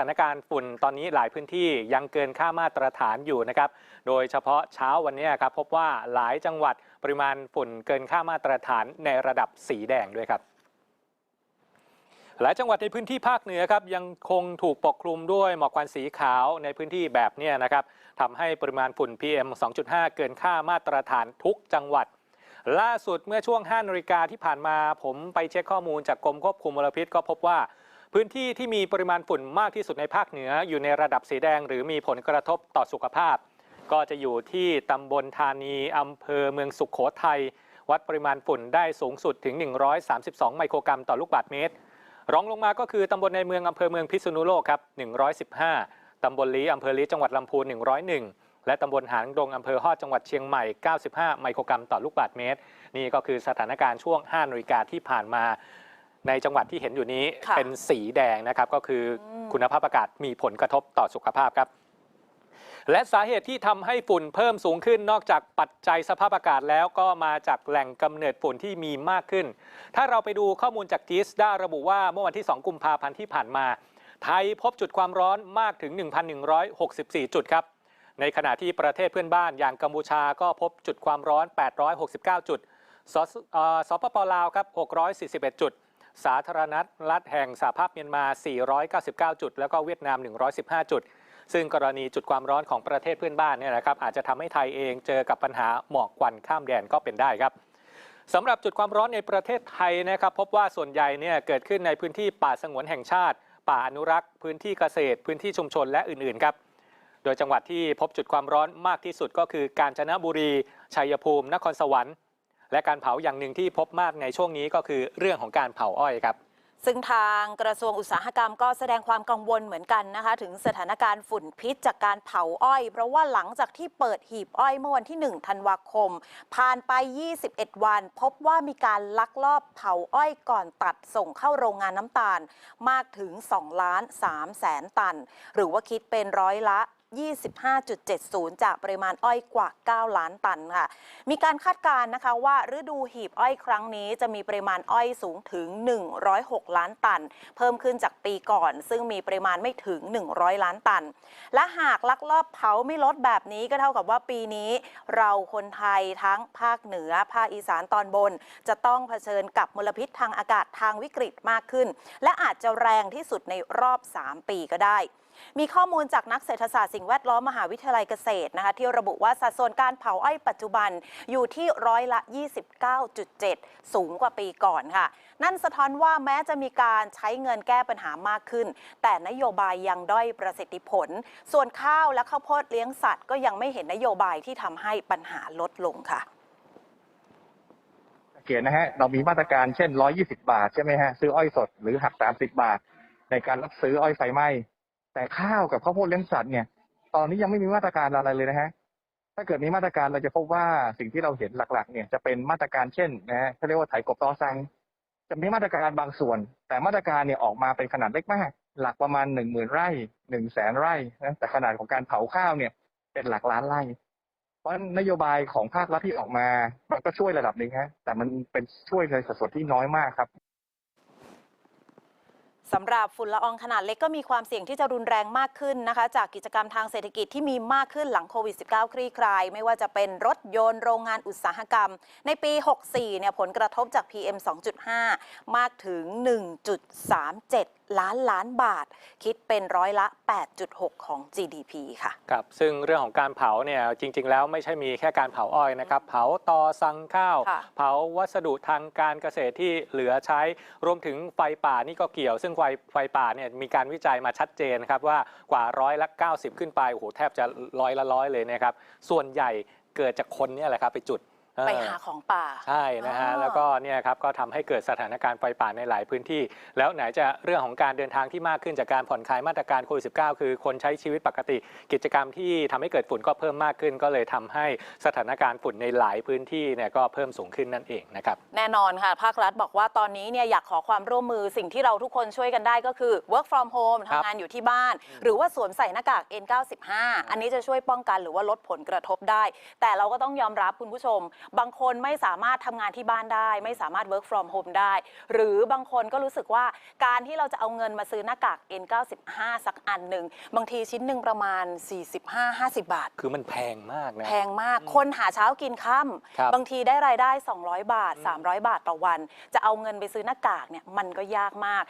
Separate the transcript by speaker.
Speaker 1: สถานการณ์ฝุ่นตอนนี้หลายพื้นที่ยังเกินค่ามาตรฐานอยู่นะครับ โดยเฉพาะเช้าวันนี้ครับพบว่าหลายจังหวัดปริมาณฝุ่นเกินค่ามาตรฐานในระดับสีแดงด้วยครับ หลายจังหวัดในพื้นที่ภาคเหนือครับยังคงถูกปกคลุมด้วยหมอกควันสีขาวในพื้นที่แบบนี้นะครับทำให้ปริมาณฝุ่น PM 2.5 เกินค่ามาตรฐานทุกจังหวัดล่าสุดเมื่อช่วง 5 นาฬิกาที่ผ่านมาผมไปเช็คข้อมูลจากกรมควบคุมมลพิษก็พบว่า พื้นที่ที่มีปริมาณฝุ่นมากที่สุดในภาคเหนือ อยู่ในระดับสีแดง หรือมีผลกระทบต่อสุขภาพ ก็จะอยู่ที่ตำบลธานีอำเภอเมืองสุขโขทัยวัดปริมาณฝุ่นได้สูงสุดถึง 132 ไมโครกรัมต่อลูกบาศก์เมตร รองลงมาก็คือตำบลในเมืองอำเภอเมืองพิษณุโลกครับ 115 ตำบลลีอำเภอลีจังหวัดลำพูน 101 และตำบลหางดงอำเภอฮอดจังหวัดเชียงใหม่ 95 ไมโครกรัมต่อลูกบาศก์เมตร นี่ก็คือสถานการณ์ช่วง 5นาฬิกาที่ผ่านมา ในจังหวัดที่เห็นอยู่นี้
Speaker 2: ค่ะ
Speaker 1: เป็นสีแดงนะครับ ก็คืออ
Speaker 2: ม
Speaker 1: คุณภาพอากาศมีผลกระทบต่อสุขภาพครับ และสาเหตุที่ทำให้ฝุ่นเพิ่มสูงขึ้นนอกจากปัจจัยสภาพอากาศแล้วก็มาจากแหล่งกำเนิดฝุ่นที่มีมากขึ้น ถ้าเราไปดูข้อมูลจากจีสด้าระบุว่าเมื่อวันที่ 2 กุมภาพันธ์ที่ผ่านมา ไทยพบจุดความร้อนมากถึง 1,164 จุดครับ ในขณะที่ประเทศเพื่อนบ้านอย่างกัมพูชาก็พบจุดความร้อน 869 จุดสสเอ่อสปปลาวครับ 641 จุด สาธารณรัฐแห่งสหภาพเมียนมา 499 จุด แล้วก็เวียดนาม 115 จุด ซึ่งกรณีจุดความร้อนของประเทศเพื่อนบ้านเนี่ยนะครับอาจจะทำให้ไทยเองเจอกับปัญหาหมอกควันข้ามแดนก็เป็นได้ครับสำหรับจุดความร้อนในประเทศไทยนะครับพบว่าส่วนใหญ่เนี่ยเกิดขึ้นในพื้นที่ป่าสงวนแห่งชาติ ป่าอนุรักษ์ พื้นที่เกษตร พื้นที่ชุมชนและอื่นๆครับโดยจังหวัดที่พบจุดความร้อนมากที่สุดก็คือกาญจนบุรี ชัยภูมิ นครสวรรค์ และการเผาอย่างหนึ่งที่พบมากในช่วงนี้ก็คือเรื่องของการเผาอ้อยครับ
Speaker 2: ซึ่งทางกระทรวงอุตสาหกรรมก็แสดงความกังวลเหมือนกันนะคะ ถึงสถานการณ์ฝุ่นพิษจากการเผาอ้อย เพราะว่าหลังจากที่เปิดหีบอ้อยเมื่อวันที่ 1 ธันวาคม ผ่านไป 21 วัน พบว่ามีการลักลอบเผาอ้อยก่อนตัดส่งเข้าโรงงานน้ำตาล มากถึง2ล้าน3แสนตัน หรือว่าคิดเป็นร้อยละ 25.70 จากปริมาณอ้อยกว่า 9 ล้านตันค่ะ มีการคาดการณ์นะคะว่าฤดูหีบอ้อยครั้งนี้จะมีปริมาณอ้อยสูงถึง 106 ล้านตัน เพิ่มขึ้นจากปีก่อน ซึ่งมีปริมาณไม่ถึง 100 ล้านตัน และหากลักลอบเผาไม่ลดแบบนี้ก็เท่ากับว่าปีนี้เราคนไทยทั้งภาคเหนือภาคอีสานตอนบน จะต้องเผชิญกับมลพิษทางอากาศทางวิกฤตมากขึ้น และอาจจะแรงที่สุดในรอบ 3 ปีก็ได้ มีข้อมูลจากนักเศรษฐศาสตร์สิ่งแวดล้อมมหาวิทยาลัยเกษตรนะคะที่ระบุว่าสัดส่วนการเผาอ้อยปัจจุบันอยู่ที่ร้อยละ 29.7 สูงกว่าปีก่อนค่ะ นั่นสะท้อนว่าแม้จะมีการใช้เงินแก้ปัญหามากขึ้น แต่นโยบายยังด้อยประสิทธิผล ส่วนข้าวและข้าวโพดเลี้ยงสัตว์ก็ยังไม่เห็นนโยบายที่ทำให้ปัญหาลดลงค่ะ
Speaker 3: เขียนนะฮะเรามีมาตรการเช่น 120 บาทใช่ไหมฮะซื้ออ้อยสดหรือหัก 30 บาท ในการรับซื้ออ้อยไฟไหม้ แต่ข้าวกับข้าวโพดเลี้ยงสัตว์เนี่ย ตอนนี้ยังไม่มีมาตรการอะไรเลยนะฮะ ถ้าเกิดมีมาตรการเราจะพบว่าสิ่งที่เราเห็นหลักๆ เนี่ยจะเป็นมาตรการเช่นนะฮะเขาเรียกว่าไถกบตอซังจะมีมาตรการบางส่วน แต่มาตรการเนี่ยออกมาเป็นขนาดเล็กมาก หลักประมาณหนึ่งหมื่นไร่หนึ่งแสนไร่นะแต่ขนาดของการเผาข้าวเนี่ย เป็นหลักล้านไร่ เพราะฉะนั้นนโยบายของภาครัฐที่ออกมา มันก็ช่วยระดับหนึ่งฮะแต่มันเป็นช่วยในสัดส่วนที่น้อยมากครับ
Speaker 2: สำหรับฝุ่นละอองขนาดเล็กก็มีความเสี่ยงที่จะรุนแรงมากขึ้นนะคะ จากกิจกรรมทางเศรษฐกิจที่มีมากขึ้นหลังโควิด -19 คลี่คลาย ไม่ว่าจะเป็นรถยนต์โรงงานอุตสาหกรรม ในปี 64 เนี่ยผลกระทบจาก PM 2.5 มากถึง 1.37 ล้านล้านบาท คิดเป็นร้อยละ 8.6 ของ GDP ค่ะ
Speaker 1: ครับ ซึ่งเรื่องของการเผาเนี่ยจริง ๆ แล้วไม่ใช่มีแค่การเผาอ้อยนะครับ เผาตอสังข้าว
Speaker 2: ค่ะ
Speaker 1: เผาวัสดุทางการเกษตรที่เหลือใช้ รวมถึงไฟป่านี่ก็เกี่ยว ซึ่งไฟไฟป่าเนี่ยมีการวิจัยมาชัดเจนนะครับว่ากว่าร้อยละ 90 ขึ้นไปโอ้โหแทบจะร้อยละร้อยเลยนะครับ ส่วนใหญ่เกิดจากคนเนี่ยแหละครับไปจุดเออ
Speaker 2: ไปหาของป่า
Speaker 1: ใช่นะฮะ
Speaker 2: อ๋อ
Speaker 1: แล้วก็เนี่ยครับก็ทำให้เกิดสถานการณ์ไฟป่าในหลายพื้นที่ แล้วไหนจะเรื่องของการเดินทางที่มากขึ้นจากการผ่อนคลายมาตรการโควิด -19 คือคนใช้ชีวิตปกติ กิจกรรมที่ทำให้เกิดฝุ่นก็เพิ่มมากขึ้น ก็เลยทำให้สถานการณ์ฝุ่นในหลายพื้นที่เนี่ยก็เพิ่มสูงขึ้นนั่นเองนะครับ
Speaker 2: แน่นอนค่ะ ภาครัฐบอกว่าตอนนี้เนี่ยอยากขอความร่วมมือสิ่งที่เราทุกคนช่วยกันได้ก็คือ work from home
Speaker 1: ครับ
Speaker 2: ทำงานอยู่ที่บ้าน หรือว่าสวมใส่หน้ากาก N95 อันนี้จะช่วยป้องกันหรือว่าลดผลกระทบได้ แต่เราก็ต้องยอมรับคุณผู้ชมบางคนไม่สามารถทำงานที่บ้านได้ ไม่สามารถ work from home ได้ หรือบางคนก็รู้สึกว่าการที่เราจะเอาเงินมาซื้อหน้ากาก N95 สักอันหนึ่ง บางทีชิ้นหนึ่งประมาณ 45-50 บาท
Speaker 1: คือมันแพงมากนะ
Speaker 2: แพงมากคนหาเช้ากินค่
Speaker 1: ครับำ
Speaker 2: บางทีได้รายได้ 200 บาท 300 บาทต่อวัน จะเอาเงินไปซื้อหน้ากากเนี่ยมันก็ยากมาก